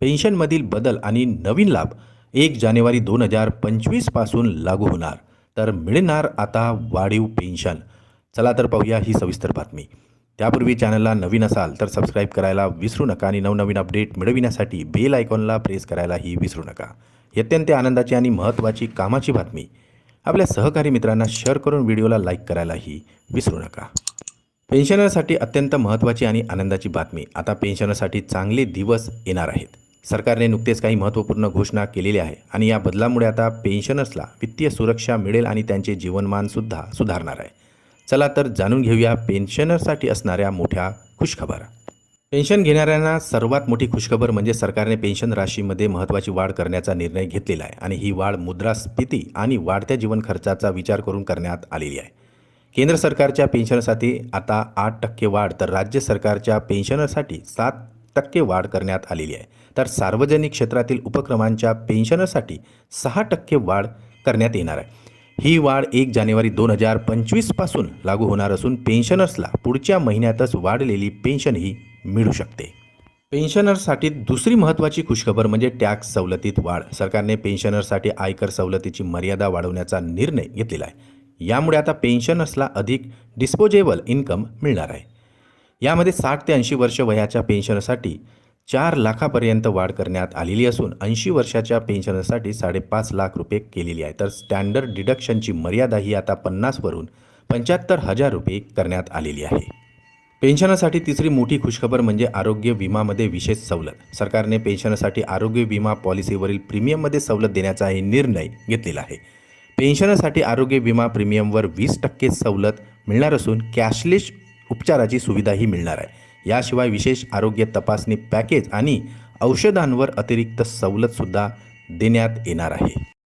पेन्शनमधील बदल आणि नवीन लाभ एक जानेवारी दोन हजार पंचवीसपासून लागू होणार. तर मिळणार आता वाढीव पेन्शन. चला तर पाहूया ही सविस्तर बातमी. त्यापूर्वी चॅनलला नवीन असाल तर सबस्क्राईब करायला विसरू नका आणि नवनवीन अपडेट मिळविण्यासाठी बेल आयकॉनला प्रेस करायलाही विसरू नका. ही अत्यंत आनंदाची आणि महत्त्वाची कामाची बातमी. आपल्या सहकारी मित्रांना शेअर करून व्हिडिओला लाईक करायलाही विसरू नका. पेन्शनरसाठी अत्यंत महत्त्वाची आणि आनंदाची बातमी. आता पेन्शनरसाठी चांगले दिवस येणार आहेत. सरकारने नुकतेच काही महत्त्वपूर्ण घोषणा केलेली आहे आणि या बदलामुळे आता पेन्शनर्सला वित्तीय सुरक्षा मिळेल आणि त्यांचे जीवनमानसुद्धा सुधारणार आहे. चला तर जाणून घेऊया पेन्शनरसाठी असणाऱ्या मोठ्या खुशखबर. पेन्शन घेणाऱ्यांना सर्वात मोठी खुशखबर म्हणजे सरकारने पेन्शन राशीमध्ये महत्त्वाची वाढ करण्याचा निर्णय घेतलेला आहे आणि ही वाढ मुद्रास्फीती आणि वाढत्या जीवन खर्चाचा विचार करून करण्यात आलेली आहे. केंद्र सरकारच्या पेन्शनसाठी आता आठ टक्के वाढ तर राज्य सरकारच्या पेन्शनरसाठी सात टक्के वाढ करण्यात आलेली आहे. तर सार्वजनिक क्षेत्रातील उपक्रमांच्या पेन्शनरसाठी सहा टक्के वाढ करण्यात येणार आहे. ही वाढ एक जानेवारी दोन हजार पंचवीसपासून लागू होणार असून पेन्शनर्सला पुढच्या महिन्यातच वाढलेली पेन्शनही मिळू शकते. पेन्शनर्ससाठी दुसरी महत्त्वाची खुशखबर म्हणजे टॅक्स सवलतीत वाढ. सरकारने पेन्शनर्ससाठी आयकर सवलतीची मर्यादा वाढवण्याचा निर्णय घेतलेला आहे. यामुळे आता पेन्शनर्सला अधिक डिस्पोजेबल इन्कम मिळणार आहे. यामध्ये साठ ते ऐंशी वर्ष वयाच्या पेन्शनसाठी चार लाखापर्यंत वाढ करण्यात आलेली असून ऐंशी वर्षाच्या पेन्शनसाठी साडेपाच लाख रुपये केलेली आहे. तर स्टँडर्ड डिडक्शनची मर्यादा ही आता पन्नासवरून पंच्याहत्तर हजार रुपये करण्यात आलेली आहे. पेन्शनसाठी तिसरी मोठी खुशखबर म्हणजे आरोग्य विमामध्ये विशेष सवलत. सरकारने पेन्शनसाठी आरोग्य विमा पॉलिसीवरील प्रीमियममध्ये सवलत देण्याचाही निर्णय घेतलेला आहे. पेन्शनसाठी आरोग्य विमा प्रीमियमवर वीस टक्के सवलत मिळणार असून कॅशलेस उपचाराची सुविधाही मिळणार आहे. याशिवाय विशेष आरोग्य तपासणी पॅकेज आणि औषधांवर अतिरिक्त सवलतसुद्धा देण्यात येणार आहे.